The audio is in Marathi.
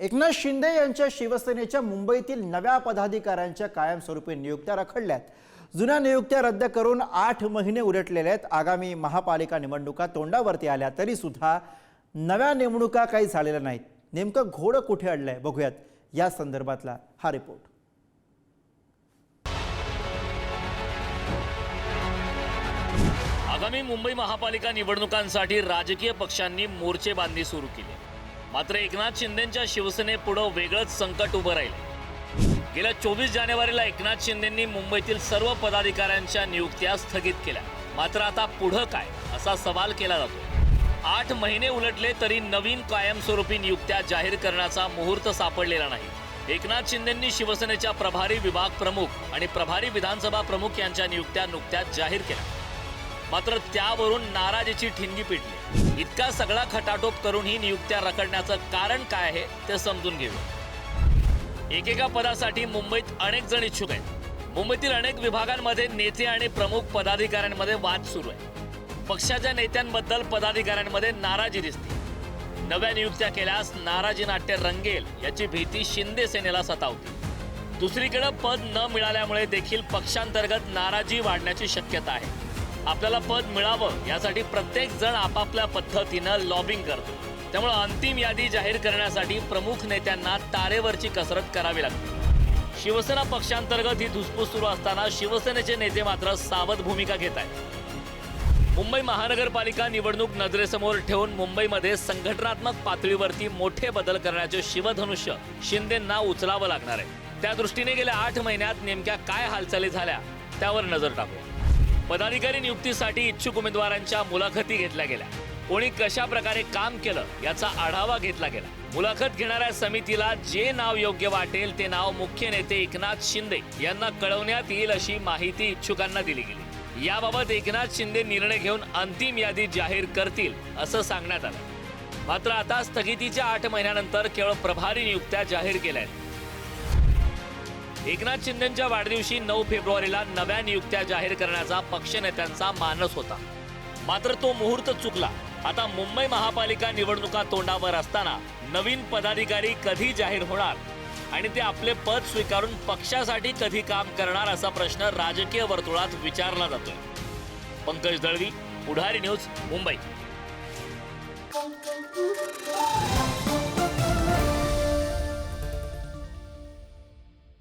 एकनाथ शिंदे यांच्या शिवसेनेच्या मुंबईतील नव्या पदाधिकाऱ्यांच्या कायमस्वरूपी नियुक्त्या रखडल्यात. जुन्या नियुक्त्या रद्द करून आठ महिने उलटलेले आहेत. आगामी महापालिका निवडणुका तोंडावरती आल्या तरी सुद्धा नव्या नेमणुका काही झालेल्या नाहीत. नेमकं घोडं कुठे अडलंय बघूयात. या संदर्भातला हा रिपोर्ट. आगामी मुंबई महापालिका निवडणुकांसाठी राजकीय पक्षांनी मोर्चेबांधणी सुरू केली. मात्र एकनाथ शिंदेच्या शिवसेनेपुढं वेगळंच संकट उभं राहील. गेल्या चोवीस जानेवारीला एकनाथ शिंदेंनी मुंबईतील सर्व पदाधिकाऱ्यांच्या नियुक्त्या स्थगित केल्या. मात्र आता पुढं काय असा सवाल केला जातो आठ महिने उलटले तरी नवीन कायमस्वरूपी नियुक्त्या जाहीर करण्याचा मुहूर्त सापडलेला नाही. एकनाथ शिंदेंनी शिवसेनेच्या प्रभारी विभाग प्रमुख आणि प्रभारी विधानसभा प्रमुख यांच्या नियुक्त्या नुकत्याच जाहीर केल्या. मात्र त्यावरून नाराजीची ठिणगी पिटली. इतका सगळा खटाटोप करून ही नियुक्त्या रखडण्याचं कारण काय आहे ते समजून घेऊ एकेका पदासाठी मुंबईत अनेक जण इच्छुक आहेत. मुंबईतील अनेक विभागांमध्ये नेते आणि प्रमुख पदाधिकाऱ्यांमध्ये वाद सुरू आहे. पक्षाच्या नेत्यांबद्दल पदाधिकाऱ्यांमध्ये नाराजी दिसते. नव्या नियुक्त्या केल्यास नाराजी नाट्य रंगेल याची भीती शिंदे सेनेला सतावते. दुसरीकडे पद न मिळाल्यामुळे देखील पक्षांतर्गत नाराजी वाढण्याची शक्यता आहे. आपल्याला पद मिळावं यासाठी प्रत्येक जण आपापल्या पद्धतीनं लॉबिंग करतो. त्यामुळे अंतिम यादी जाहीर करण्यासाठी प्रमुख नेत्यांना तारेवरची कसरत करावी लागते. शिवसेना पक्षांतर्गत ही धुसफूस सुरू असताना शिवसेनेचे नेते मात्र सावध भूमिका घेत आहेत. मुंबई महानगरपालिका निवडणूक नजरेसमोर ठेवून मुंबईमध्ये संघटनात्मक पातळीवरती मोठे बदल करण्याचे शिवधनुष्य शिंदेंना उचलावं लागणार आहे. त्या दृष्टीने गेल्या आठ महिन्यात नेमक्या काय हालचाली झाल्या त्यावर नजर टाकू. पदाधिकारी नियुक्तीसाठी इच्छुक उमेदवारांच्या मुलाखती घेतल्या गेल्या. कोणी कशा प्रकारे काम केलं याचा आढावा घेतला गेला. मुलाखत घेणाऱ्या समितीला जे नाव योग्य वाटेल ते नाव मुख्य नेते एकनाथ शिंदे यांना कळवण्यात येईल अशी माहिती इच्छुकांना दिली गेली. याबाबत एकनाथ शिंदे निर्णय घेऊन अंतिम यादी जाहीर करतील असं सांगण्यात आलं. मात्र आता स्थगितीच्या आठ महिन्यानंतर केवळ प्रभारी नियुक्त्या जाहीर केल्या आहेत. एकनाथ शिंदेच्या वाढदिवशी नऊ फेब्रुवारीला नव्या नियुक्त्या जाहीर करण्याचा पक्षनेत्यांचा मानस होता. मात्र तो मुहूर्त चुकला. आता मुंबई महापालिका निवडणुका तोंडावर असताना नवीन पदाधिकारी कधी जाहीर होणार? आणि ते आपले पद स्वीकारून पक्षासाठी कधी काम करणार असा प्रश्न राजकीय वर्तुळात विचारला जातोय. पंकज दळवी पुढारी न्यूज मुंबई.